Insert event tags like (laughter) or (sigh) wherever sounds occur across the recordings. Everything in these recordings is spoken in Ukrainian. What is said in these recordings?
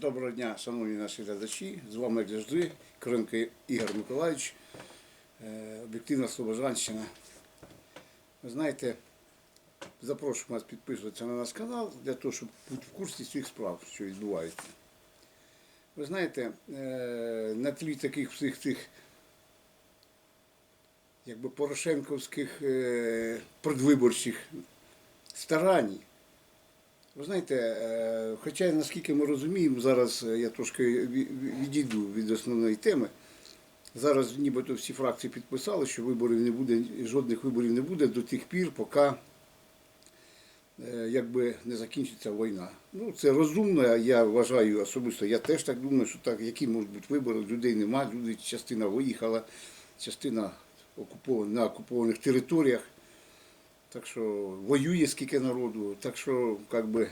Доброго дня, шановні наші глядачі. З вами, як завжди, Кривенко Ігор Миколаївич, е, об'єктивна Слобожанщина. Ви знаєте, запрошую вас підписуватися на наш канал для того, щоб бути в курсі всіх справ, що відбуваються. Ви знаєте, е, на тлі таких всіх цих якби порошенковських е, предвиборчих старань, ви знаєте, е, хоча наскільки ми розуміємо, зараз е, я трошки ві- ві- відійду від основної теми. Зараз нібито всі фракції підписали, що виборів не буде, жодних виборів не буде до тих пір, поки е, якби не закінчиться війна. Ну, це розумно, я вважаю особисто, я теж так думаю, що так, які можуть бути вибори, людей нема, люди, частина виїхала, частина окупована на окупованих територіях. Так що воює скільки народу, так що як би,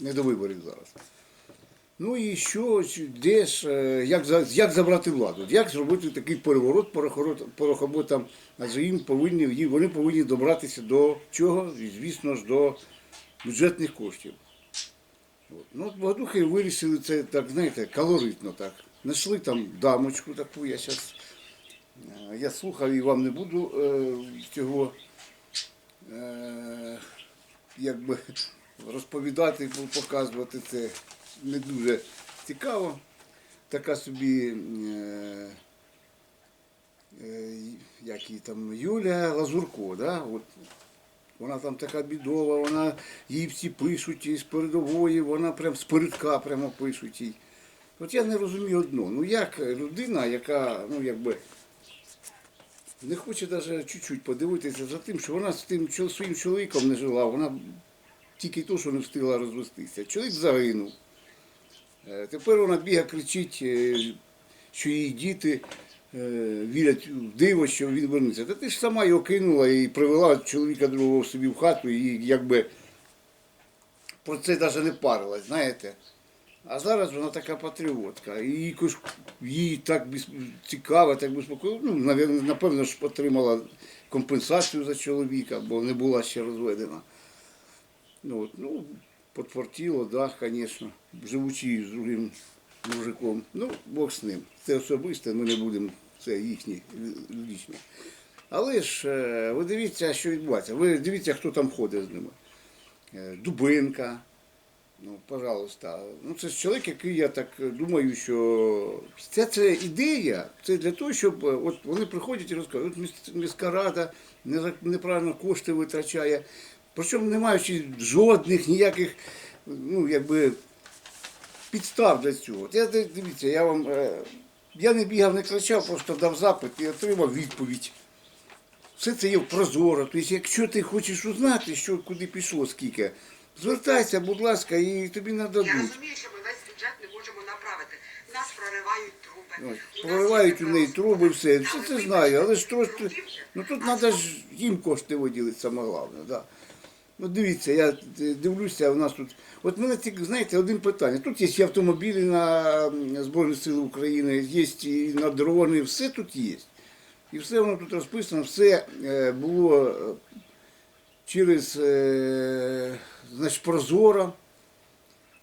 не до виборів зараз. Ну і що, де ж, е, як, як забрати владу, як зробити такий переворот порохоботам, адже їм повинні, вони повинні добратися до чого? Звісно ж, до бюджетних коштів. От. Ну, от Богодухи вирішили це так, знаєте, колоритно так. Знайшли там дамочку таку, я зараз. Я слухав і вам не буду е, цього е, якби розповідати, показувати це не дуже цікаво. Така собі, е, е, як її там, Юля Лазурко, да? От, вона там така бідова, вона їй всі пишуть із передової, вона прям з передка прямо пишуть їй. От я не розумію одно. Ну як людина, яка, ну якби не хоче навіть чуть-чуть подивитися за тим, що вона з тим своїм чоловіком не жила, вона тільки то, що не встигла розвестися. Чоловік загинув. Е, Тепер вона біга кричить, е, що її діти е, вірять в диво, що він вернеться. Та ти ж сама його кинула і привела чоловіка другого собі в хату і якби про це навіть не парилась, знаєте. А зараз вона така патріотка. І якось- їй так цікаво, так безпокійно. Ну, напевно ж отримала компенсацію за чоловіка, бо не була ще розведена. Ну, от, ну подфартіло, да, звісно, живучи з другим мужиком. Ну, Бог з ним. Це особисте, ми не будемо, це їхнє лічне. Але ж е, ви дивіться, що відбувається. Ви дивіться, хто там ходить з ними. Е, Дубинка. Ну, пожалуйста. Ну, це чоловік, який я так думаю, що ця це ідея, це для того, щоб е, от вони приходять і розказують, от міська рада неправильно кошти витрачає, причому не маючи жодних ніяких, ну, якби, підстав для цього. Я дивіться, я вам е, я не бігав, не кричав, просто дав запит і отримав відповідь. Все це є прозоро. Тобто, якщо ти хочеш узнати, що куди пішло, скільки, звертайся, будь ласка, і тобі Я розумію, що ми весь бюджет не можемо направити. Нас проривають труби. Ось, У нас Проривають є у неї просто- труби, все. Все це знаю, але ж трошки. Ну тут треба ж їм кошти виділити, саме головне. Да. Ну дивіться, я е, дивлюся, у нас тут. От мене тільки, знаєте, один питання. Тут є і автомобілі на м, Збройні Сили України, є і на дрони, все тут є. І все воно тут розписано, все е, було е, через е, значить, прозоро.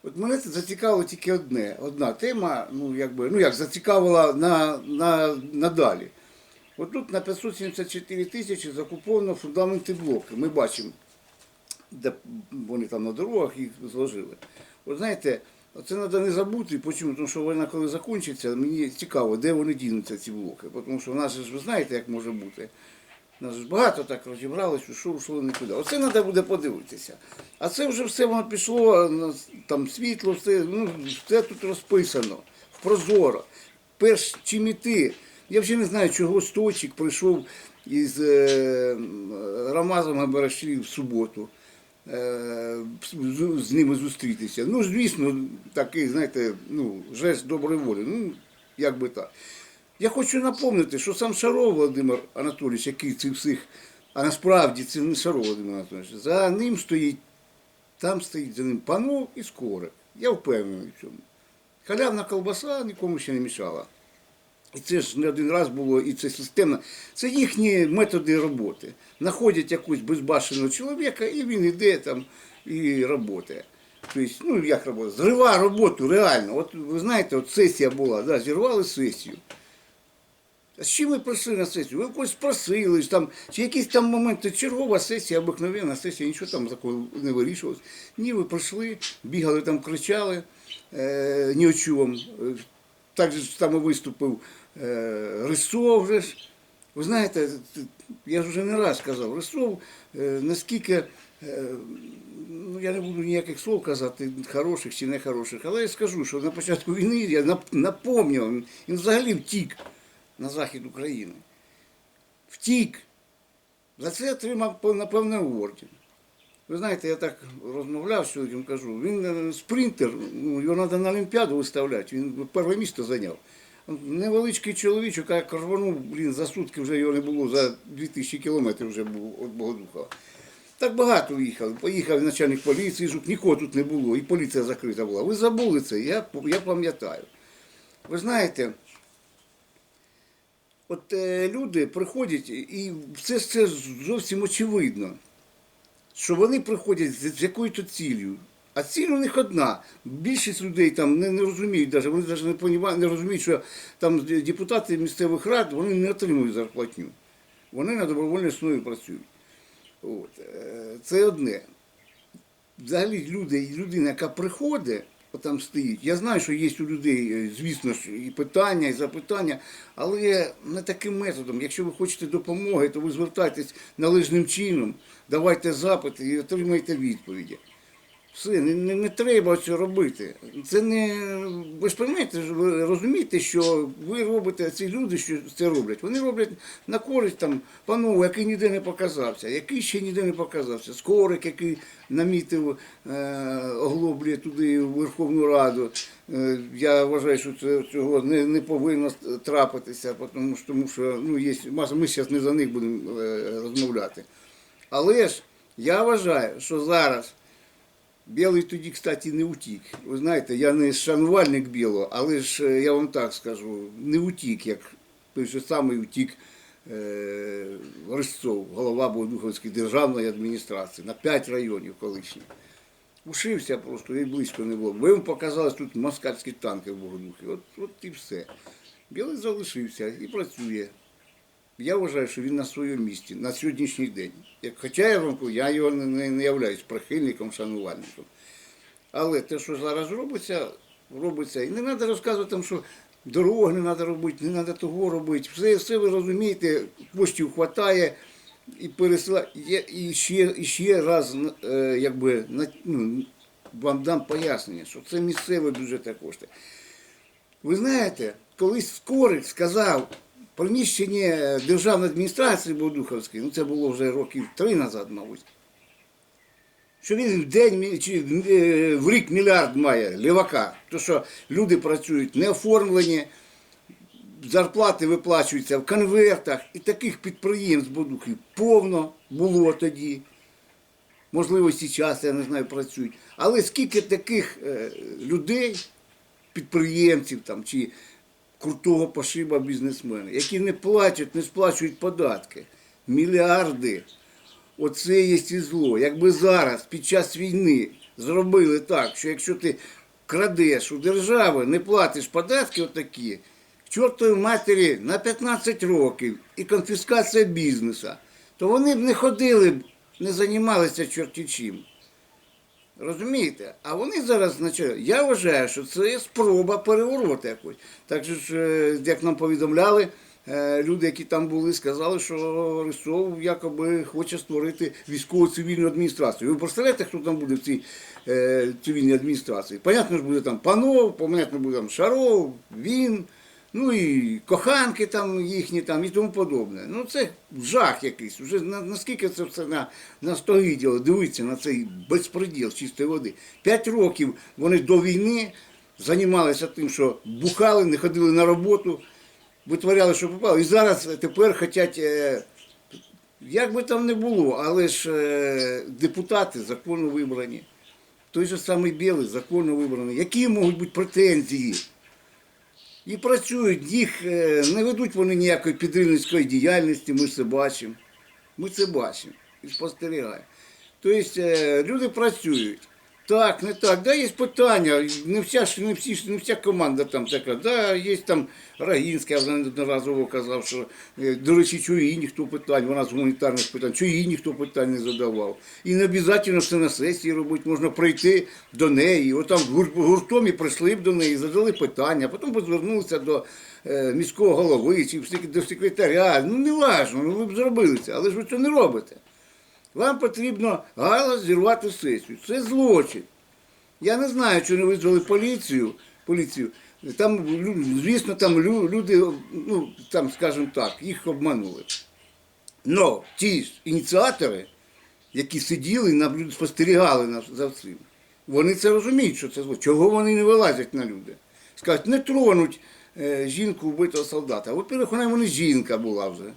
От мене зацікавило тільки одне, одна тема, ну якби, ну як зацікавила на, на, надалі. От тут на 574 тисячі закуповано фундаменти блоки. Ми бачимо, де вони там на дорогах їх зложили. От знаєте, це треба не забути, почому? тому що вона коли закінчиться, мені цікаво, де вони дінуться, ці блоки. Тому що в нас ж ви знаєте, як може бути. Нас багато так розібралося, що йшло нікуди. Оце треба буде подивитися. А це вже все воно пішло, там світло, все, ну, все тут розписано, прозоро. Перш чим іти. Я вже не знаю, чого Сточик прийшов із е, Рамазом Габарашвілі в суботу. е, з ними зустрітися. Ну, звісно, такий, знаєте, ну, жест доброї волі. Ну, як би так. Я хочу напомнити, що сам Шаров Володимир Анатолійович, який цих всіх, а насправді це не Шаров Володимир Анатолійович, за ним стоїть, там стоїть за ним панов і скорик. Я впевнений в цьому. Халявна колбаса нікому ще не мішала. І це ж не один раз було, і це системно. Це їхні методи роботи. Находять якусь безбашеного чоловіка, і він іде там і працює. Тобто, ну як робота, зрива роботу реально. От ви знаєте, от сесія була, да, зірвали сесію. З чим ви прийшли на сесію? Ви когось спросили, там, чи якісь там моменти, чергова сесія, обикновенна сесія, нічого там такого не вирішувалось. Ні, ви прийшли, бігали там, кричали е, ні Так же само виступив е, Рисов же ж. Ви знаєте, я ж вже не раз казав, Рисов, е, наскільки, е, ну я не буду ніяких слов казати, хороших чи нехороших, але я скажу, що на початку війни я нап- напомнив, він взагалі втік на захід України. Втік. За це отримав, напевне, орден. Ви знаєте, я так розмовляв чоловіком, кажу, він е, спринтер, ну, його треба на Олімпіаду виставляти, він перше місце зайняв. Невеличкий чоловічок, як рванув, блін, за сутки вже його не було, за 2000 кілометрів вже був від Богодухова. Так багато їхали. Поїхав начальник поліції, жук, нікого тут не було, і поліція закрита була. Ви забули це, я, я пам'ятаю. Ви знаєте, от е, люди приходять, і це, це зовсім очевидно, що вони приходять з, з якою-то цілею. А ціль у них одна. Більшість людей там не, не розуміють, даже, вони навіть не, понімають- не розуміють, що там депутати місцевих рад вони не отримують зарплатню. Вони на добровольній основі працюють. От. е, Це одне. Взагалі люди, людина, яка приходить, там стоїть. Я знаю, що є у людей, е, звісно ж, і питання, і запитання, але не таким методом. Якщо ви хочете допомоги, то ви звертайтесь належним чином, давайте запити і отримайте відповіді. Все, не, не, не треба цього робити. Це не. Ви ж розумієте, ви розумієте, що ви робите, ці люди, що це роблять, вони роблять на користь там панову, який ніде не показався, який ще ніде не показався. Скорик, який намітив е, оглоблі туди в Верховну Раду. Е, я вважаю, що це цього не, не повинно трапитися, тому що, тому що ну, є, маса- ми зараз не за них будемо е, розмовляти. Але ж я вважаю, що зараз. Білий тоді, кстати, не утік. Ви знаєте, я не шанувальник білого, але ж е, я вам так скажу, не утік, як той же самий утік е, Рисцов, голова Богодуховської державної адміністрації на п'ять районів колишніх. Ушився просто, і близько не було. Ви йому показали тут москальські танки в Богодухі. От, от і все. Білий залишився і працює. Я вважаю, що він на своєму місці на сьогоднішній день. Хоча я вам я його не, не, являюсь прихильником, шанувальником. Але те, що зараз робиться, робиться. І не треба розказувати, що дорог не треба робити, не треба того робити. Все, все ви розумієте, коштів вистачає і пересила. Я і ще, і ще раз е, якби, на- ну, вам дам пояснення, що це місцеві бюджетні кошти. Ви знаєте, колись Скорик сказав, приміщення державної адміністрації Богодуховської, ну це було вже років три назад, мабуть, що він в день чи е, в рік мільярд має лівака. То що люди працюють не оформлені, зарплати виплачуються в конвертах, і таких підприємств Богодухів повно було тоді. Можливо, зараз, я не знаю, працюють. Але скільки таких е, людей, підприємців там, чи крутого пошиба бізнесмена, які не платять, не сплачують податки. Мільярди. Оце є і зло. Якби зараз, під час війни, зробили так, що якщо ти крадеш у держави, не платиш податки отакі, к чортовій матері на 15 років і конфіскація бізнесу, то вони б не ходили, не займалися чорті чим. Розумієте? А вони зараз значить, я вважаю, що це спроба перевороту якось. Так же ж, е, як нам повідомляли, е, люди, які там були, сказали, що Рисов якоби хоче створити військово цивільну адміністрацію. Ви представляєте, хто там буде в цій е, цивільній адміністрації? Понятно ж буде там панов, понятно буде там Шаров, він. Ну і коханки там їхні там і тому подобне. Ну це жах якийсь. На- наскільки це все на, на стогиділо, дивиться на цей безпреділ чистої води. П'ять років вони до війни займалися тим, що бухали, не ходили на роботу, витворяли, що попало. І зараз тепер хочуть, е, як би там не було, але ж е, депутати законно вибрані. Той же самий Білий законно вибраний. Які можуть бути претензії? І працюють, їх е, не ведуть вони ніякої підрильницької діяльності, ми це бачимо. Ми це бачимо і спостерігаємо. Тобто е, люди працюють. Так, не так. Да, є питання. Не вся не всі не вся команда там така. Да, є там Рагінська, я вже неодноразово казав, що до речі, чого їй ніхто питань, вона з гуманітарних питань, чого їй ніхто питань не задавав. І не обов'язково все на сесії робити, можна прийти до неї. От там гуртом і прийшли б до неї, задали питання, потім звернулися до е, міського голови чи до секретаря. Ну не важно, ну ви б зробили це, але ж ви це не робите. Вам потрібно галас зірвати сесію. Це злочин. Я не знаю, чи не визвали поліцію. поліцію. Там, звісно, там люди, ну, там, скажімо так, їх обманули. Но ті ж ініціатори, які сиділи, наблю- спостерігали за цим, вони це розуміють, що це зло. Чого вони не вилазять на люди? Скажуть, не тронуть е, жінку вбитого солдата. Во-первых, вона вона жінка була вже.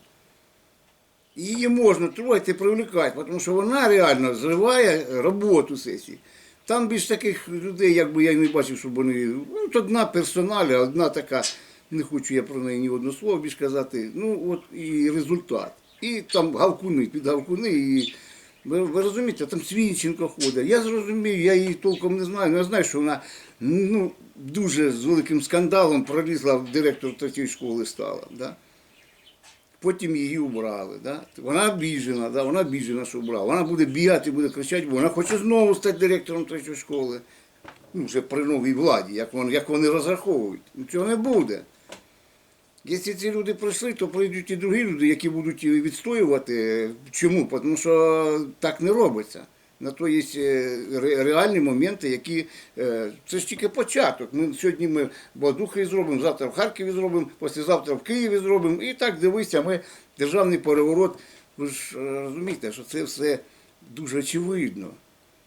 І Її можна трогати, привлекати, тому що вона реально зриває роботу сесії. Там більш таких людей, якби я не бачив, щоб вони. Ну, одна персоналя, одна така, не хочу я про неї ні одного слова більш казати. Ну, от і результат. І там гавкуни, під гавкуни. І, ви, ви розумієте, там Свінченко ходить. Я зрозумів, я її толком не знаю, але я знаю, що вона ну, дуже з великим скандалом пролізла в директор третьої школи стала. Да? Потім її убрали. Да? Вона біжена, да? вона біжена, що убрала. Вона буде бігати, буде кричати, бо вона хоче знову стати директором третьої школи. Ну, вже при новій владі, як вони, як вони розраховують. Цього не буде. Якщо ці люди прийшли, то прийдуть і другі люди, які будуть відстоювати. Чому? Тому що так не робиться. На то є е, реальні моменти, які е, це ж тільки початок. Ми сьогодні ми в Богодухові зробимо, завтра в Харкові зробимо, післязавтра в Києві зробимо. І так дивися, ми державний переворот. Ви ж е, розумієте, що це все дуже очевидно.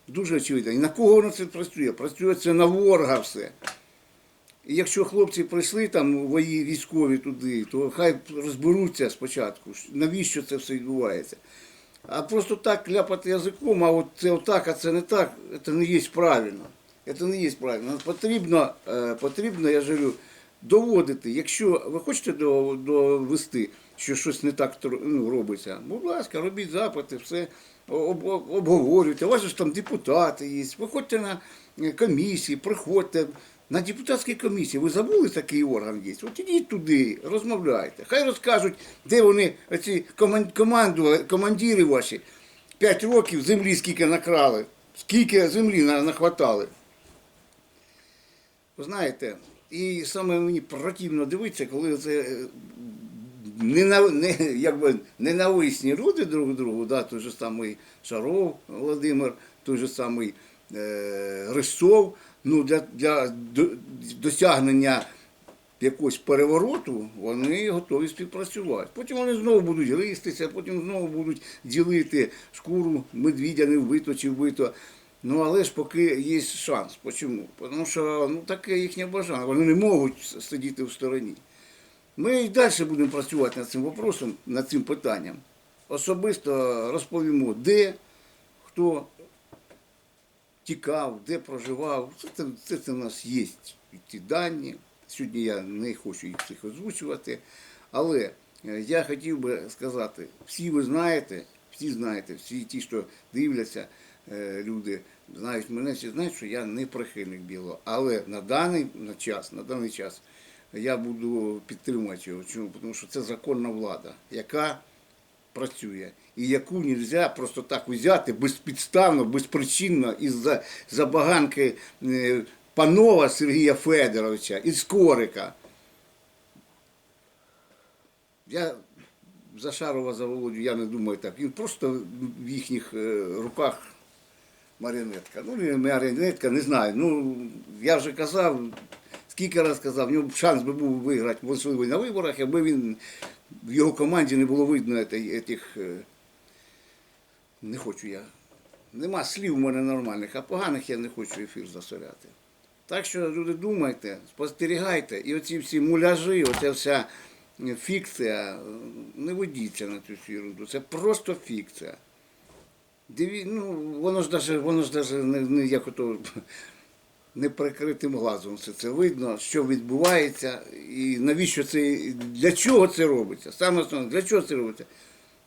Дуже очевидно. І на кого воно це працює? Працює це на ворога все. І якщо хлопці прийшли там вої військові туди, то хай розберуться спочатку, навіщо це все відбувається. А просто так ляпати язиком, а от це отак, а це не так, це не є правильно. Це не є правильно. Потрібно, е, потрібно, я ж говорю, доводити. Якщо ви хочете до- довести, що щось не так ну, робиться, будь ласка, робіть запити, все об- об- обговорюйте. У вас ж там депутати є. Виходьте на е, комісії, приходьте. На депутатській комісії ви забули такий орган є? От ідіть туди, розмовляйте. Хай розкажуть, де вони, ці команду, командири ваші, 5 років землі скільки накрали, скільки землі нахватали. Ви знаєте, і саме мені противно дивитися, коли це е, ненависні люди друг другу, да, той же самий Шаров Володимир, той же самий е, Грищов, ну, для, для досягнення якогось перевороту, вони готові співпрацювати. Потім вони знову будуть гристися, потім знову будуть ділити шкуру медвідя не вбито чи вбито. Ну, але ж поки є шанс. Чому? Тому що ну, таке їхнє бажання. Вони не можуть сидіти в стороні. Ми і далі будемо працювати над цим вопросом, над цим питанням. Особисто розповімо, де, хто тікав, де проживав. Це, це, це, це в нас є ці дані. Сьогодні я не хочу їх всіх озвучувати. Але е, я хотів би сказати, всі ви знаєте, всі знаєте, всі ті, що дивляться, е, люди знають мене, всі знають, що я не прихильник білого. Але на даний час, на даний час я буду підтримувати його. Чому? Тому що це законна влада, яка працює, і яку не можна просто так взяти безпідставно, безпричинно із-за забаганки е, панова Сергія Федоровича із Корика. Я за Шарова, за Володю, я не думаю так. Він просто в їхніх е, руках маріонетка. Ну, не маріонетка, не знаю. Ну, я вже казав, скільки разів казав, в нього шанс би був виграти, можливо, на виборах, якби він в його команді не було видно е, Не хочу я. Нема слів у мене нормальних, а поганих я не хочу ефір засоряти. Так що, люди, думайте, спостерігайте, і оці всі муляжі, оця вся фікція, не ведіться на цю ерунду. Це просто фікція. Диві, ну, воно ж даже, воно ж даже не, не як ото (laughs) неприкритим глазом все це видно, що відбувається, і навіщо це, для чого це робиться. Саме основне, для чого це робиться?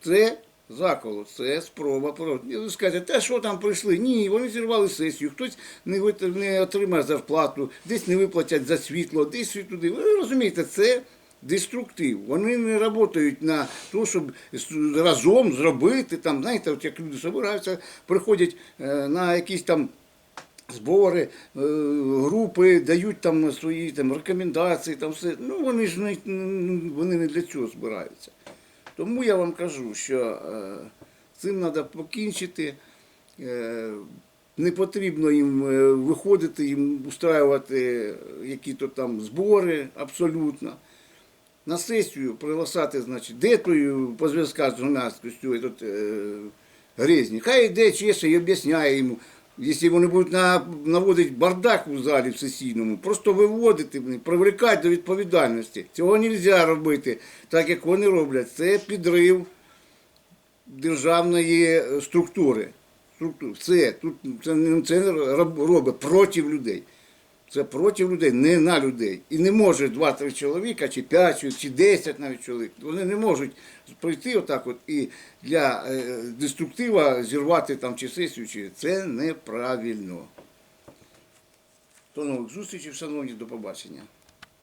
Це заколот, це спроба пород. І Ви скажете, та що там прийшли? Ні, вони зірвали сесію, хтось не, вит- не отримає зарплату, десь не виплатять за світло, десь туди. Ви розумієте, це деструктив. Вони не працюють на те, щоб разом зробити, там, знаєте, от як люди збираються, приходять е, на якісь там збори, е, групи, дають там свої там, рекомендації, там все. Ну вони ж не, вони не для цього збираються. Тому я вам кажу, що е, цим треба покінчити. Е, не потрібно їм е, виходити, їм устраювати які-то там збори абсолютно. На сесію приглашати, значить, де той по зв'язку з громадськістю этот, е, Грезні. Хай йде чесно і об'ясняє йому. Якщо вони будуть на, наводити бардак у залі в сесійному, просто виводити, привлекати до відповідальності. Цього не можна робити, так як вони роблять. Це підрив державної е, структури. Структур. Все, тут це, це робить проти людей. Це проти людей, не на людей. І не може 2-3 чоловіка, чи 5, чи- десять 10 навіть чоловік. Вони не можуть прийти отак от і для е, деструктива зірвати там чи сесію, чи це неправильно. До нових зустрічей, шановні, до побачення.